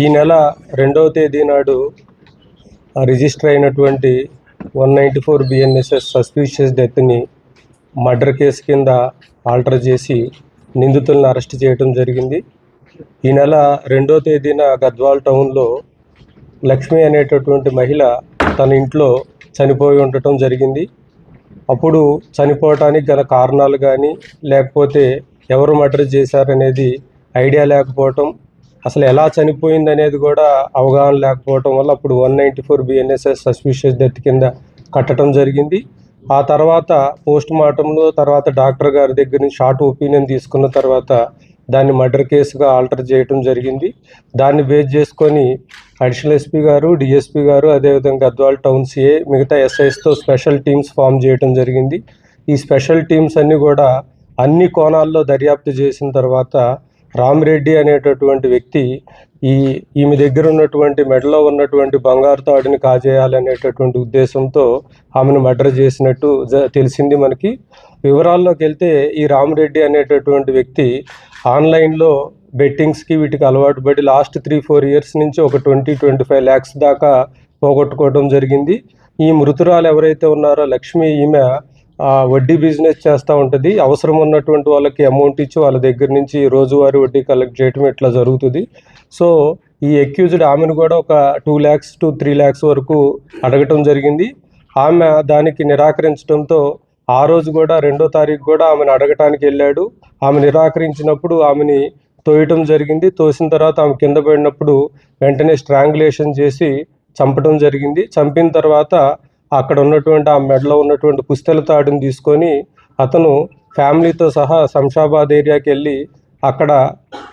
ఈ నెల రెండవ తేదీ నాడు రిజిస్టర్ అయినటువంటి one ninety four BNSS suspicious డెత్ని murder case కింద ఆల్టర్ చేసి నిందితులను అరెస్ట్ చేయడం జరిగింది. ఈ నెల రెండో తేదీన గద్వాల్ టౌన్లో లక్ష్మి అనేటటువంటి మహిళ తన ఇంట్లో చనిపోయి ఉండటం జరిగింది. అప్పుడు చనిపోవటానికి గల కారణాలు కానీ లేకపోతే ఎవరు మర్డర్ చేశారనేది ఐడియా లేకపోవటం అసలు ఎలా చనిపోయింది అనేది కూడా అవగాహన లేకపోవటం వల్ల అప్పుడు one ninety four BNSS suspicious death కింద కట్టడం జరిగింది. ఆ తర్వాత పోస్ట్ మార్టంలో తర్వాత డాక్టర్ గారి దగ్గర నుంచి షార్ట్ ఒపీనియన్ తీసుకున్న తర్వాత దాన్ని మర్డర్ కేసుగా ఆల్టర్ చేయటం జరిగింది. దాన్ని బేస్ చేసుకొని అడిషనల్ ఎస్పీ గారు డిఎస్పీ గారు అదేవిధంగా గద్వాల్ టౌన్ సిఏ మిగతా ఎస్ఐస్తో స్పెషల్ టీమ్స్ ఫామ్ చేయటం జరిగింది. ఈ స్పెషల్ టీమ్స్ అన్నీ కూడా అన్ని కోణాల్లో దర్యాప్తు చేసిన తర్వాత రామిరెడ్డి అనేటటువంటి వ్యక్తి ఈ ఈమె దగ్గర ఉన్నటువంటి మెడలో ఉన్నటువంటి బంగారు తాడుని కాజేయాలనేటటువంటి ఉద్దేశంతో ఆమెను మర్డర్ చేసినట్టు జ- తెలిసింది మనకి. వివరాల్లోకి వెళ్తే ఈ రామిరెడ్డి అనేటటువంటి వ్యక్తి ఆన్లైన్లో బెట్టింగ్స్కి వీటికి అలవాటు పడి లాస్ట్ త్రీ ఫోర్ ఇయర్స్ నుంచి ఒక ట్వంటీ ట్వంటీ ఫైవ్ ల్యాక్స్ దాకా పోగొట్టుకోవడం జరిగింది. ఈ మృతురాలు ఎవరైతే ఉన్నారో లక్ష్మి ఈమె వడ్డీ బిజినెస్ చేస్తూ ఉంటుంది. అవసరం ఉన్నటువంటి వాళ్ళకి అమౌంట్ ఇచ్చి వాళ్ళ దగ్గర నుంచి రోజువారీ వడ్డీ కలెక్ట్ చేయటం ఇట్లా జరుగుతుంది. సో ఈ అక్యూజ్డ్ ఆమెను కూడా ఒక two lakhs to three lakhs వరకు అడగటం జరిగింది. ఆమె దానికి నిరాకరించడంతో ఆ రోజు కూడా రెండో తారీఖు కూడా ఆమెను అడగటానికి వెళ్ళాడు. ఆమె నిరాకరించినప్పుడు ఆమెని తోయటం జరిగింది. తోసిన తర్వాత ఆమె కింద పడినప్పుడు వెంటనే స్ట్రాంగులేషన్ చేసి చంపడం జరిగింది. చంపిన తర్వాత అక్కడ ఉన్నటువంటి ఆ మెడలో ఉన్నటువంటి పుస్తెల తాడుని తీసుకొని అతను ఫ్యామిలీతో సహా శంషాబాద్ ఏరియాకి వెళ్ళి అక్కడ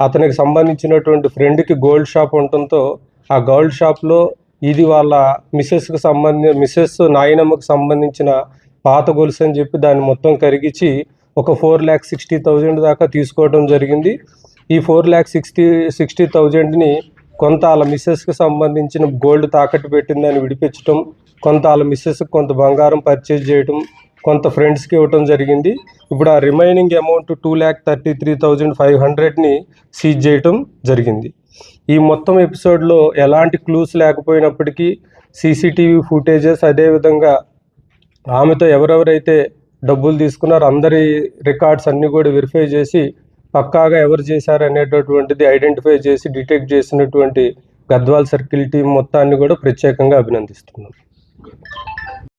అతనికి సంబంధించినటువంటి ఫ్రెండ్కి గోల్డ్ షాప్ ఉండటంతో ఆ గోల్డ్ షాప్లో ఇది వాళ్ళ మిస్సెస్కి సంబంధి మిస్సెస్ నాయనమ్మకు సంబంధించిన పాత గొలుసు అని చెప్పి దాన్ని మొత్తం కరిగించి ఒక ఫోర్ ల్యాక్ సిక్స్టీ థౌజండ్ దాకా తీసుకోవడం జరిగింది. ఈ ఫోర్ ల్యాక్ సిక్స్టీ సిక్స్టీ థౌజండ్ని కొంత వాళ్ళ మిస్సెస్కి సంబంధించిన గోల్డ్ తాకట్టు పెట్టిందని విడిపించడం కొంత వాళ్ళ మిస్సెస్కి కొంత బంగారం పర్చేజ్ చేయడం కొంత ఫ్రెండ్స్కి ఇవ్వటం జరిగింది. ఇప్పుడు ఆ remaining amount two lakh thirty three thousand five హండ్రెడ్ని seize చేయటం జరిగింది. ఈ మొత్తం ఎపిసోడ్లో ఎలాంటి క్లూస్ లేకపోయినప్పటికీ సీసీటీవీ ఫుటేజెస్ అదేవిధంగా ఆమెతో ఎవరెవరైతే డబ్బులు తీసుకున్నారో అందరి రికార్డ్స్ అన్నీ కూడా వెరిఫై చేసి పక్కాగా ఎవరు చేశారు అనేటటువంటిది ఐడెంటిఫై చేసి డిటెక్ట్ చేసినటువంటి గద్వాల్ సర్కిల్ టీం మొత్తాన్ని కూడా ప్రత్యేకంగా అభినందిస్తున్నాం.